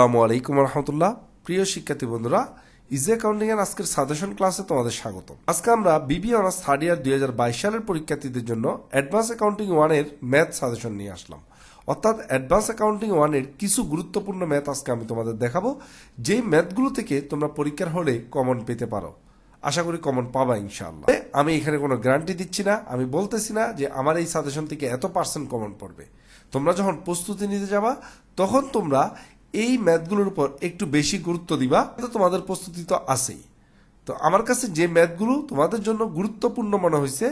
আসসালামু আলাইকুম রহমতুল্লাহ প্রিয় শিক্ষার্থী বন্ধুরা ইজি অ্যাকাউন্টিং এর আজকের সাজেশন ক্লাসে তোমাদের স্বাগত আজকে আমরা বিবি অনার্স থার্ড ইয়ার দুই হাজার বাইশ সালের পরীক্ষার্থীদের জন্য অ্যাডভান্স অ্যাকাউন্টিং ওয়ানের ম্যাথ সাজেশন নিয়ে আসলাম। অর্থাৎ অ্যাডভান্স অ্যাকাউন্টিং ওয়ানের কিছু গুরুত্বপূর্ণ ম্যাথ আজকে আমি তোমাদের দেখাবো। যেই ম্যাথগুলো থেকে তোমরা পরীক্ষার হলে কমন পেতে পারো। আশা করি কমন পাবা ইনশাআল্লাহ। আমি এখানে কোনো গ্যারান্টি দিচ্ছি না। আমি বলতেছি না যে আমার এই সাজেশন থেকে এত পার্সেন্ট কমন পড়বে। তোমরা যখন প্রস্তুতি নিতে যাবা, তখন তোমরা এই ম্যাথগুলোর উপর একটু বেশি গুরুত্ব দিবা তো তোমাদের প্রস্তুতি তো আছেই। তো আমার কাছে যে ম্যাথগুলো তোমাদের জন্য গুরুত্বপূর্ণ মনে হয়েছে,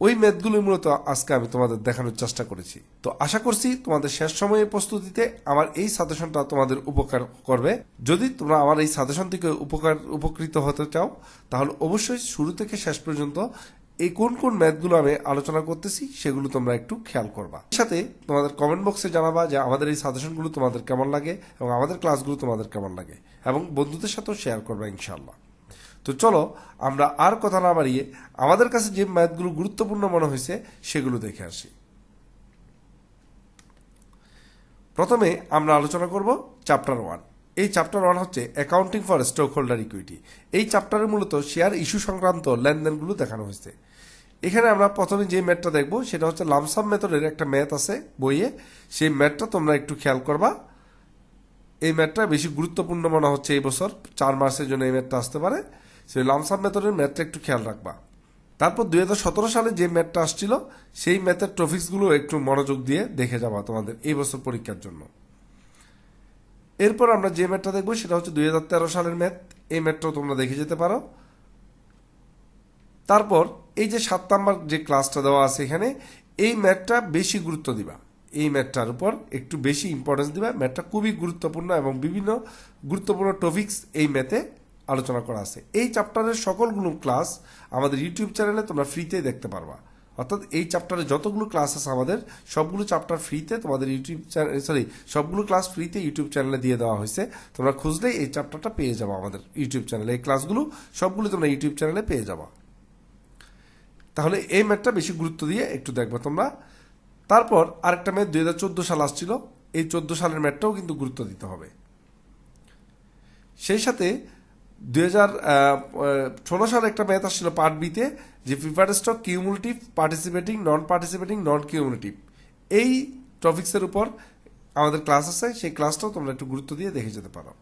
ওই ম্যাথগুলো মূলত আজকে আমি তোমাদের দেখানোর চেষ্টা করেছি। তো আশা করছি তোমাদের শেষ সময়ের প্রস্তুতিতে আমার এই সাজেশনটা তোমাদের উপকার করবে। যদি তোমরা আমার এই সাজেশন থেকে উপকার, উপকৃত হতে চাও, তাহলে অবশ্যই শুরু থেকে শেষ পর্যন্ত এই কোন কোন ম্যাথগুলো আমি আলোচনা করতেছি সেগুলো তোমরা একটু খেয়াল করবা। সাথে তোমাদের কমেন্ট বক্সে জানাবা যে আমাদের এই সাজেশনগুলো তোমাদের কেমন লাগে এবং আমাদের ক্লাসগুলো তোমাদের কেমন লাগে এবং বন্ধুদের সাথেও শেয়ার করবা ইনশাল্লাহ তো চলো, আমরা আর কথা না বাড়িয়ে আমাদের কাছে যে ম্যাথগুলো গুরুত্বপূর্ণ মনে হয়েছে সেগুলো দেখে আসি। প্রথমে আমরা আলোচনা করব চ্যাপ্টার ওয়ান এই চ্যাপ্টার ওয়ান হচ্ছে accounting for stock holder equity এই চ্যাপ্টারে মূলত শেয়ার ইস্যু সংক্রান্ত লেনদেনগুলো দেখানো হয়েছে। এখানে আমরা প্রথমে যে ম্যাথটা দেখব, সেটা হচ্ছে লামসাম মেথডের একটা ম্যাথ আছে বইয়ে। সেই ম্যাথটা তোমরা একটু খেয়াল করবা। এই ম্যাথটা বেশি গুরুত্বপূর্ণ মনে হচ্ছে এই বছর, চার মাসের জন্য এই ম্যাথটা আসতে পারে। সেই লামসাম মেথডের ম্যাথটা একটু খেয়াল রাখবা। তারপর দুই হাজার সতেরো সালে যে ম্যাথটা আসছিল, সেই ম্যাথের টপিক্সগুলো একটু মনোযোগ দিয়ে দেখে যাবা তোমাদের এই বছর পরীক্ষার জন্য। এরপর আমরা যে ম্যাথটা দেখব সেটা হচ্ছে দু হাজার তেরো সালের ম্যাথ এই ম্যাথটাও তোমরা দেখে যেতে পারো। তারপর এই যে সাত নাম্বার যে ক্লাসটা দেওয়া আছে এখানে, এই ম্যাথটা বেশি গুরুত্ব দিবা। এই ম্যাথটার উপর একটু বেশি ইম্পর্টেন্স দিবা। ম্যাথটা খুবই গুরুত্বপূর্ণ এবং বিভিন্ন গুরুত্বপূর্ণ টপিকস এই ম্যাথে আলোচনা করা আছে। এই চ্যাপ্টারের সকলগুলো ক্লাস আমাদের ইউটিউব চ্যানেলে তোমরা ফ্রিতেই দেখতে পারবা। অর্থাৎ এই চ্যাপ্টারে যতগুলো ক্লাস আছে আমাদের, সবগুলো চ্যাপ্টার ফ্রিতে তোমাদের ইউটিউব চ্যানেল সরি সবগুলো ক্লাস ফ্রিতে ইউটিউব চ্যানেলে দিয়ে দেওয়া হয়েছে। তোমরা খুঁজলেই এই চ্যাপ্টারটা পেয়ে যাব আমাদের ইউটিউব চ্যানেলে এই ক্লাসগুলো সবগুলো তোমরা ইউটিউব চ্যানেলে পেয়ে যাবা। তাহলে এই ম্যাথটা বেশি গুরুত্ব দিয়ে একটু দেখবে তোমরা। তারপর আরেকটা ম্যাথ দুই হাজার চোদ্দ সাল আসছিল। এই চোদ্দ সালের ম্যাথটাও কিন্তু গুরুত্ব দিতে হবে। সেই সাথে দুই হাজার ষোলো সালে একটা ম্যাথ আসছিল পার্ট বিতে, যে preferred stock cumulative participating non participating non cumulative এই টপিক্সের উপর আমাদের ক্লাস আছে, সেই ক্লাসটাও তোমরা একটু গুরুত্ব দিয়ে দেখে যেতে পারো।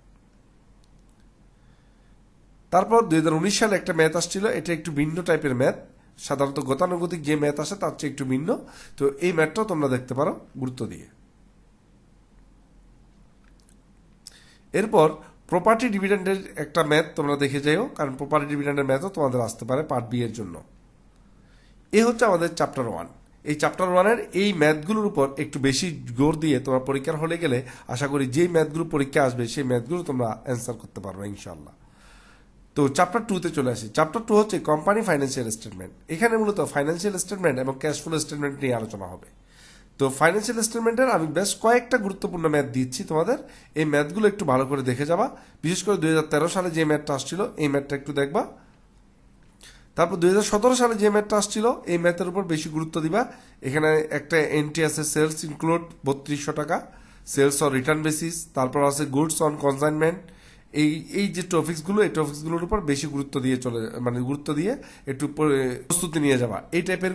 তারপর দুই হাজার উনিশ সালে একটা ম্যাথ আসছিল, এটা একটু ভিন্ন টাইপের ম্যাথ সাধারণত গতানুগতিক যে ম্যাথ আসে, তার চেয়ে একটু ভিন্ন। তো এই ম্যাথটাও তোমরা দেখতে পারো, গুরুত্ব দিয়ে। এরপর প্রপার্টি ডিভিডেন্ডের একটা ম্যাথ তোমরা দেখে যাইও, কারণ প্রপার্টি ডিভিডেন্ডের ম্যাথও তোমাদের আসতে পারে পার্ট বি এর জন্য। এ হচ্ছে আমাদের চ্যাপ্টার ওয়ান এই চ্যাপ্টার ওয়ানের এই ম্যাথগুলোর উপর একটু বেশি জোর দিয়ে তোমার পরীক্ষার হলে গেলে আশা করি যেই ম্যাথগুলো পরীক্ষা আসবে, সেই ম্যাথগুলো তোমরা অ্যান্সার করতে পারবে ইনশাল্লাহ তো চ্যাপ্টার টুতে চলে আসি। চ্যাপ্টার টু হচ্ছে কোম্পানি ফাইন্যান্সিয়াল স্টেটমেন্ট এখানে মূলত ফাইন্যান্সিয়াল স্টেটমেন্ট এবং ক্যাশ ফ্লো স্টেটমেন্ট নিয়ে আলোচনা হবে। তো ফাইন্যান্সিয়াল স্টেটমেন্টের আমি বেশ কয়েকটা গুরুত্বপূর্ণ ম্যাথ দিচ্ছি তোমাদের। এই ম্যাথগুলো একটু ভালো করে দেখে যাবা। বিশেষ করে দু হাজার তেরো সালে যে ম্যাথটা আসছিল, এই ম্যাথটা একটু দেখবা। তারপর দুই হাজার সতেরো সালে যে ম্যাথটা আসছিল, এই ম্যাথের উপর বেশি গুরুত্ব দিবা। এখানে একটা এন্ট্রি আছে সেলস ইনক্লুড বত্রিশশো টাকা সেলস অন রিটার্ন বেসিস তারপর আছে গুডস অন কনসাইনমেন্ট এই এই যে টপিক্সগুলো এই টপিক্সগুলোর উপর বেশি গুরুত্ব দিয়ে চলে মানে গুরুত্ব দিয়ে একটু প্রস্তুতি নিয়ে যাওয়া। এই টাইপের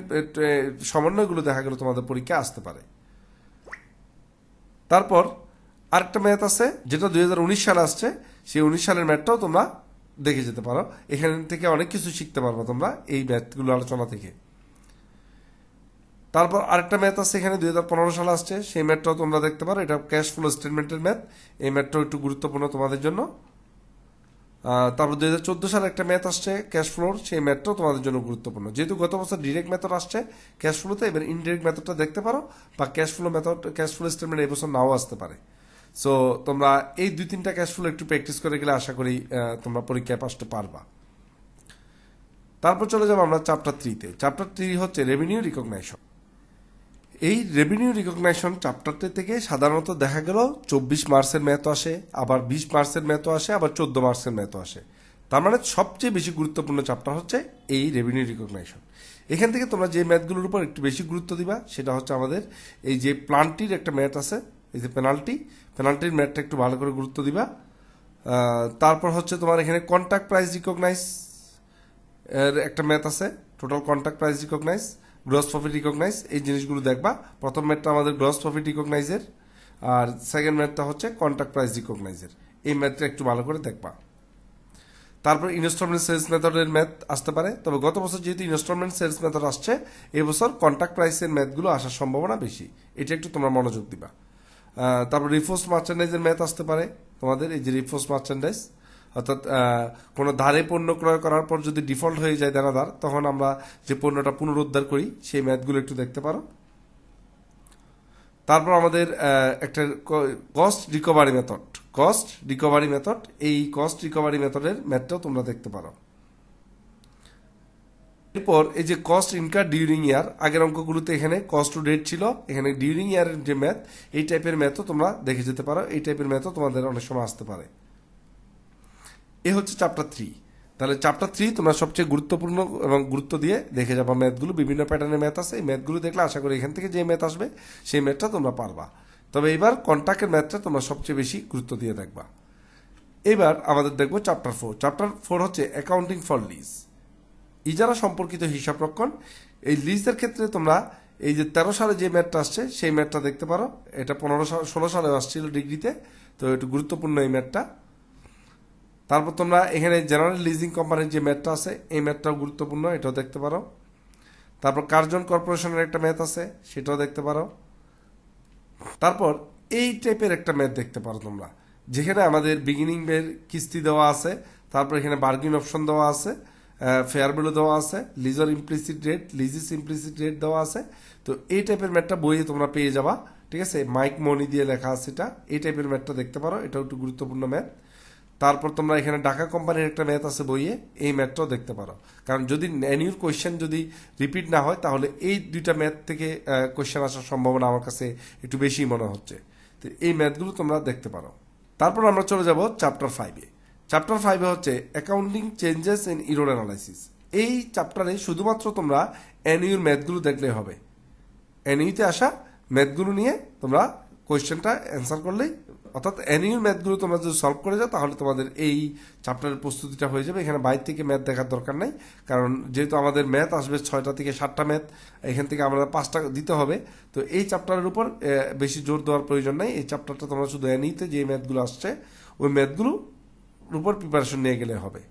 সমন্বয়গুলো দেখা গেল তোমাদের পরীক্ষা আসতে পারে। তারপর আরেকটা ম্যাথ আছে, যেটা দুই সালে আসছে। সেই উনিশ সালের ম্যাথটাও তোমরা দেখে যেতে পারো। এখান থেকে অনেক কিছু শিখতে পারব তোমরা এই ম্যাথগুলো আলোচনা থেকে। তারপর আরেকটা ম্যাথ আছে এখানে, দুই সালে আসছে। সেই ম্যাথটাও তোমরা দেখতে পারো। এটা ক্যাশ ফ্লো স্টেটমেন্টের ম্যাথ এই ম্যাথটাও একটু গুরুত্বপূর্ণ তোমাদের জন্য। তারপর দুই হাজার চোদ্দ সালে একটা ম্যাথ আসছে ক্যাশ ফ্লোর সেই ম্যাথটাও তোমাদের জন্য গুরুত্বপূর্ণ। যেহেতু গত বছর ডিরেক্ট মেথড আসছে ক্যাশ ফ্লোতে এবার ইনডিরেক্ট মেথডটা দেখতে পারো, বা cash flow method cash flow statement এই বছর নাও আসতে পারে। সো তোমরা এই দুই তিনটা ক্যাশ ফ্লো একটু প্র্যাকটিস করে গেলে আশা করি তোমরা পরীক্ষায় পাসতে পারবা। তারপর চলে যাব আমরা চ্যাপ্টার থ্রিতে চ্যাপ্টার থ্রি হচ্ছে রেভিনিউ রিকগনাইশন এই রেভিনিউ রিকগনাইশন চ্যাপ্টারটি থেকে সাধারণত দেখা গেল চব্বিশ মার্চের ম্যাথও আসে, আবার বিশ মার্চের ম্যাথও আসে, আবার চোদ্দ মার্চের ম্যাথও আসে। তার মানে সবচেয়ে বেশি গুরুত্বপূর্ণ চ্যাপ্টার হচ্ছে এই রেভিনিউ রিকগনাইশন এখান থেকে তোমরা যে ম্যাথগুলোর উপর একটু বেশি গুরুত্ব দিবা, সেটা হচ্ছে আমাদের এই যে প্লান্টির একটা ম্যাথ আছে, এই যে পেনাল্টি পেনাল্টির ম্যাথটা একটু ভালো করে গুরুত্ব দিবা। তারপর হচ্ছে তোমার এখানে কন্ট্যাক্ট প্রাইস রিকগনাইজ এর একটা ম্যাথ আছে total contract price recognise gross profit recognise এই জিনিসগুলো দেখবা। প্রথম ম্যাথটা আমাদের গ্রস প্রফিট রিকগনাইজের আর সেকেন্ড ম্যাথটা হচ্ছে কন্ট্যাক্ট প্রাইস রিকগনাইজের এই ম্যাথটা একটু ভালো করে দেখবা। তারপর ইনস্টলমেন্ট সেলস মেথডের ম্যাথ আসতে পারে। তবে গত বছর যেহেতু ইনস্টলমেন্ট সেলস মেথড আসছে এবছর কন্ট্যাক্ট প্রাইসের ম্যাথগুলো আসার সম্ভাবনা বেশি। এটা একটু তোমরা মনোযোগ দিবা। তারপর রিফোর্স মার্চেন্ডাইজের ম্যাথ আসতে পারে তোমাদের। এই যে রিফোর্স মার্চেন্ডাইজ অর্থাৎ কোনো ধারে পণ্য ক্রয় করার পর যদি ডিফল্ট হয়ে যায় দেনাদার, তখন আমরা যে পণ্যটা পুনরুদ্ধার করি, সেই ম্যাথগুলো একটু দেখতে পারো। তারপর আমাদের একটা cost recovery method cost recovery method এই কস্ট রিকভারি মেথডের ম্যাথটাও তোমরা দেখতে পারো। এরপর এই যে কস্ট ইনকার ডিউরিং ইয়ার আগের অঙ্কগুলোতে এখানে কস্ট টু ডেট ছিল। এখানে ডিউরিং ইয়ারের যে ম্যাথ এই টাইপের ম্যাথও তোমরা দেখে যেতে পারো। এই টাইপের ম্যাথও তোমাদের অনেক সময় আসতে পারে। এ হচ্ছে চ্যাপ্টার থ্রি তাহলে চ্যাপ্টার থ্রি তোমরা সবচেয়ে গুরুত্বপূর্ণ এবং গুরুত্ব দিয়ে দেখে যাবা ম্যাথগুলো বিভিন্ন প্যাটার্নের ম্যাথ আছে। এই ম্যাথগুলো দেখলে আশা করি এখান থেকে যে ম্যাথ আসবে, সেই ম্যাথটা তোমরা পারবা। তবে এবার কন্ট্যাক্টের ম্যাথটা তোমরা সবচেয়ে বেশি গুরুত্ব দিয়ে দেখবা। এবার আমাদের দেখব চ্যাপ্টার ফোর চ্যাপ্টার ফোর হচ্ছে অ্যাকাউন্টিং ফর লিজ ইজারা সম্পর্কিত হিসাব রক্ষণ, এই লিজের ক্ষেত্রে তোমরা এই যে তেরো সালে যে ম্যাথটা আসছে, সেই ম্যাথটা দেখতে পারো। এটা পনেরো সাল, ষোলো সালে আসছিল ডিগ্রিতে তো। একটু গুরুত্বপূর্ণ এই ম্যাথটা তারপর তোমরা এখানে জেনারেল লিজিং কোম্পানির যে ম্যাথটা আছে, এই ম্যাথটাও গুরুত্বপূর্ণ, এটাও দেখতে পারো। তারপর কার্জন কর্পোরেশনের একটা ম্যাথ আছে, সেটাও দেখতে পারো। তারপর এই টাইপের একটা ম্যাথ দেখতে পারো তোমরা। যেখানে আমাদের বিগিনিং বের কিস্তি দেওয়া আছে, তারপর এখানে বার্গিন অপশন দেওয়া আছে ফেয়ার ভ্যালু দেওয়া আছে লিজার implicit rate lessee's implicit rate দেওয়া আছে। তো এই টাইপের ম্যাথটা বইয়ে তোমরা পেয়ে যাবা, ঠিক আছে? মাইক মনি দিয়ে লেখা আছে এটা। এই টাইপের ম্যাথটা দেখতে পারো, এটাও একটু গুরুত্বপূর্ণ ম্যাথ তারপর তোমরা এখানে ঢাকা কোম্পানির একটা ম্যাথ আছে বইয়ে, এই ম্যাথটাও দেখতে পারো। কারণ যদি অ্যানিউর কোয়েশ্চেন যদি রিপিট না হয়, তাহলে এই দুইটা ম্যাথ থেকে কোয়েশ্চেন আসার সম্ভাবনা আমার কাছে একটু বেশি মনে হচ্ছে। তো এই ম্যাথগুলো তোমরা দেখতে পারো। তারপর আমরা চলে যাব চ্যাপ্টার ফাইভে চ্যাপ্টার ফাইভে হচ্ছে accounting changes in error analysis এই চ্যাপ্টারে শুধুমাত্র তোমরা অ্যানিউর ম্যাথগুলো দেখলেই হবে। অ্যানিউতে আসা ম্যাথগুলো নিয়ে তোমরা কোয়েশ্চেনটা অ্যান্সার করলেই, অর্থাৎ অ্যানিউর ম্যাথগুলো তোমরা যদি সলভ করে যাও, তাহলে তোমাদের এই চ্যাপ্টারের প্রস্তুতিটা হয়ে যাবে। এখানে বাইর থেকে ম্যাথ দেখার দরকার নাই, কারণ যেহেতু আমাদের ম্যাথ আসবে ছয়টা থেকে সাতটা ম্যাথ এখান থেকে আমরা পাঁচটা দিতে হবে। তো এই চ্যাপ্টারের উপর বেশি জোর দেওয়ার প্রয়োজন নাই। এই চ্যাপ্টারটা তোমরা শুধু অ্যানিতে যে ম্যাথগুলো আসছে, ওই ম্যাথগুলো উপর প্রিপারেশন নিয়ে গেলে হবে।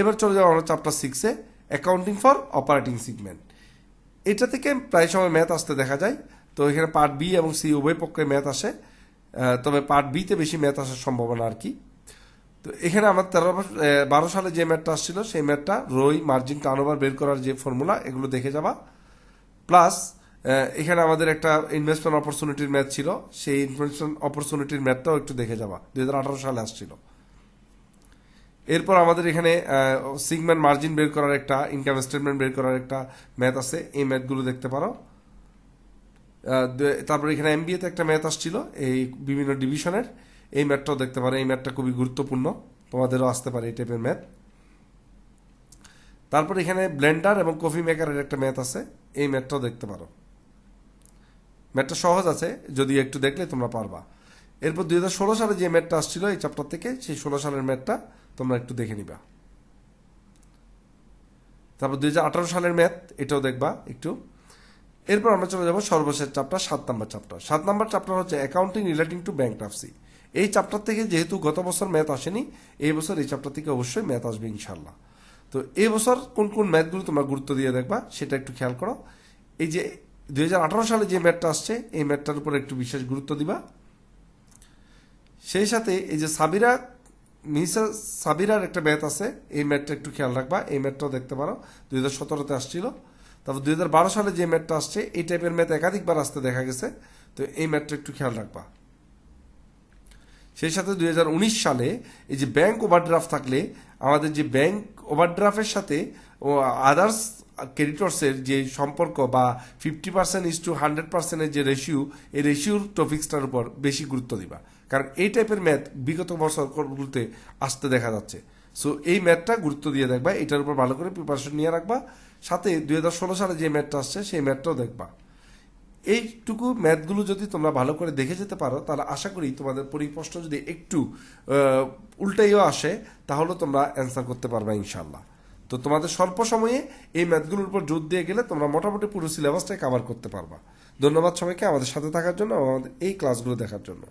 এবার চলে যাব আমরা চ্যাপ্টার সিক্সে অ্যাকাউন্টিং ফর অপারেটিং সিগমেন্ট এটা থেকে প্রায় সময় ম্যাথ আসতে দেখা যায়। তো এখানে পার্ট বি এবং সি উভয় পক্ষে ম্যাথ আসে তবে পার্ট বিতে বেশি ম্যাথ আসার সম্ভাবনা আর কি। তো এখানে আমার তেরো বারো সালে যে ম্যাথটা আসছিল, সেই ম্যাথটা রই, মার্জিন, টার্নওভার বের করার যে ফর্মুলা, এগুলো দেখে যাবা। প্লাস এখানে আমাদের একটা ইনভেস্টমেন্ট অপরচুনিটির ম্যাথ ছিল, সেই ইনভেস্টমেন্ট অপরচুনিটির ম্যাথটাও একটু দেখে যাবা, দুই হাজার আঠারো সালে আসছিল। এরপর আমাদের এখানে সিগমেন্ট মার্জিন বের করার একটা ইনকাম স্টেটমেন্ট বের করার একটা ম্যাথ আছে, এই ম্যাথগুলো দেখতে পারো। তারপর এখানে এমবিএতে একটা ম্যাথ আসছিল, এই বিভিন্ন ডিভিশনের এই ম্যাথটাও দেখতে পারো এই ম্যাথটা খুবই গুরুত্বপূর্ণ। তোমাদেরও আসতে পারে এই টাইপের ম্যাথ তারপর এখানে ব্লেন্ডার এবং কফি মেকারের একটা ম্যাথ আছে, এই ম্যাথটাও দেখতে পারো। ম্যাথটা সহজ আছে, যদি একটু দেখলে তোমরা পারবা। এরপর দুই হাজার ষোলো সালে যে ম্যাথটা আসছিল এই চ্যাপ্টার থেকে, সেই ষোলো সালের ম্যাথটা তোমরা একটু দেখে নিবা। তারপর দুই হাজার আঠারো সালের ম্যাথ এটাও দেখবা একটু। এরপর আমরা চলে যাব সর্বশেষ চ্যাপ্টার সাত নম্বর চ্যাপ্টার সাত নম্বর চ্যাপ্টার হচ্ছে অ্যাকাউন্টিং রিলেটিং টু ব্যাংক্রাফসি এই চ্যাপ্টার থেকে যেহেতু গত বছর ম্যাথ আসেনি, এই বছর এই চ্যাপ্টার থেকে অবশ্যই ম্যাথ আসবে ইনশাল্লাহ তো এই বছর কোন কোন ম্যাথগুলো তোমরা গুরুত্ব দিয়ে দেখবা, সেটা একটু খেয়াল করো। এই যে দু হাজার আঠারো সালে যে ম্যাথটা আসছে, এই ম্যাথটার উপর একটু বিশেষ গুরুত্ব দিবা। সেই সাথে এই যে সাবিরা, মিসা সাবিরার একটা ম্যাথ আছে, এই ম্যাথটা একটু খেয়াল রাখবা। এই ম্যাথটাও দেখতে পারো, দুই হাজার সতেরোতে আসছিল। তারপর দুই হাজার বারো সালে যে ম্যাথটা আসছে, এই টাইপের ম্যাথ একাধিকবার আসতে দেখা গেছে। তো এই ম্যাথটা একটু খেয়াল রাখবা। সেই সাথে দু হাজার উনিশ সালে এই যে ব্যাংক ওভারড্রাফট থাকলে, আমাদের যে ব্যাংক ওভারড্রাফের সাথে ও আদার্স ক্রেডিটর্সের যে সম্পর্ক বা fifty percent is to hundred পার্সেন্টের যে রেশিও, এই রেশিওর টপিক্সটার উপর বেশি গুরুত্ব দিবা। কারণ এই টাইপের ম্যাথ বিগত বছরগুলোতে আসতে দেখা যাচ্ছে। সো এই ম্যাথটা গুরুত্ব দিয়ে দেখবা, এটার উপর ভালো করে প্রিপারেশন নিয়ে রাখবা। সাথে দুই হাজার ষোলো সালে যে ম্যাথটা আসছে, সেই ম্যাথটাও দেখবা। এইটুকু ম্যাথগুলো যদি তোমরা ভালো করে দেখে যেতে পারো, তাহলে আশা করি তোমাদের পরিপ্রশ্ন যদি একটু উল্টাইও আসে তাহলে তোমরা অ্যান্সার করতে পারবে ইনশাল্লাহ তো তোমাদের স্বল্প সময়ে এই ম্যাথগুলোর উপর জোর দিয়ে গেলে তোমরা মোটামুটি পুরো সিলেবাসটাই কভার করতে পারবা। ধন্যবাদ সবাইকে আমাদের সাথে থাকার জন্য আমাদের এই ক্লাসগুলো দেখার জন্য।